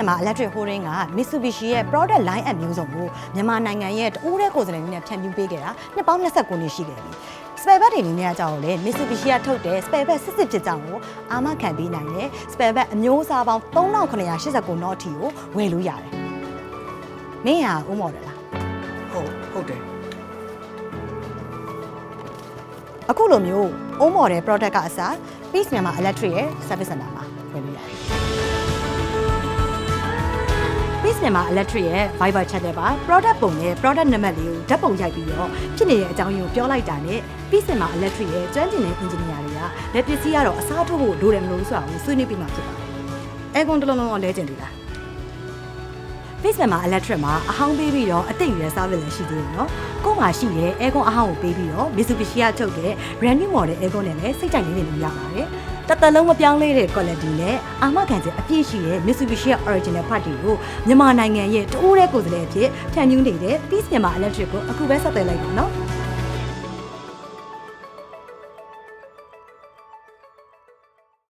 မြန်မာ Electric Holding က Mitsubishi ရဲ့ product line up မျိုးစုံကိုမြန်မာနိုင်ငံရဲ့တအိုးတဲ့ကိုယ်စားလှယ်တွေနဲ့ဖြန့်ဖြူးပေးခဲ့တာနှစ်ပေါင်း29နှစ်ရှိခဲ့ပြီ spare part တွေအနေနဲ့အကြောင်းကိုလည်း Mitsubishi ကထုတ်တဲ့ spare part စစ်စစ်ဖြစ်ကြောင်းကိုအာမခံပေးနိုင်တယ် spare part အမျိုးအစားပေါင်း3989 not အထိကိုဝယ်လို့ရတယ်မင်းဟာဦးမော်တယ်လားဟုတ်ဟုတ်တယ်အခုလိုမျိုးအိုးမော်တဲ့ product ကအစား Peace မြန်မာ Electric ရဲ့ service center မှာဝယ်လို့ရတယ် Peace မြန်မာ Electric ရဲ့ Viber chat ထဲပါ product ပုံနဲ့ product နံပါတ်လေးကိုဓာတ်ပုံရိုက်ပြီးတော့ဖြစ်နေတဲ့အကြောင်းရင်းကိုပြောလိုက်တာနဲ့ Peace မြန်မာ Electric ရဲ့ကျွမ်းကျင်တဲ့ engineer တွေကလက်ပစ္စည်းကတော့အစားထိုးဖို့လိုတယ်မလို့ဆိုတာကိုဆွေးနွေးပြီးမှဖြစ်ပါတယ်။အဲကွန်တလုံးလုံးတော့လဲကျင်တယ်လား Peace မြန်မာ Electric မှာအဟောင်းပေးပြီးတော့အသိရ service လည်းရှိသေးတယ်နော်။ကို့မှာရှိတဲ့ aircon အဟောင်းကိုပေးပြီးတော့ Mitsubishi ကထုတ်တဲ့ brand new model aircon နဲ့လည်းစိတ်ကြိုက်လေးတွေရပါတယ်။ တသက်လုံးမပြောင်းလဲတဲ့ quality နဲ့အာမခံချက်အပြည့်ရှိတဲ့ Mitsubishi ရဲ့ original part တွေကိုမြန်မာနိုင်ငံရဲ့တိုးတဲ့ကိုယ်စားလှယ်အဖြစ်ဖြန့်ညူးနေတဲ့ Peace မြန်မာ Electric ကိုအခုပဲဆက်သွယ်လိုက်ပါနော်။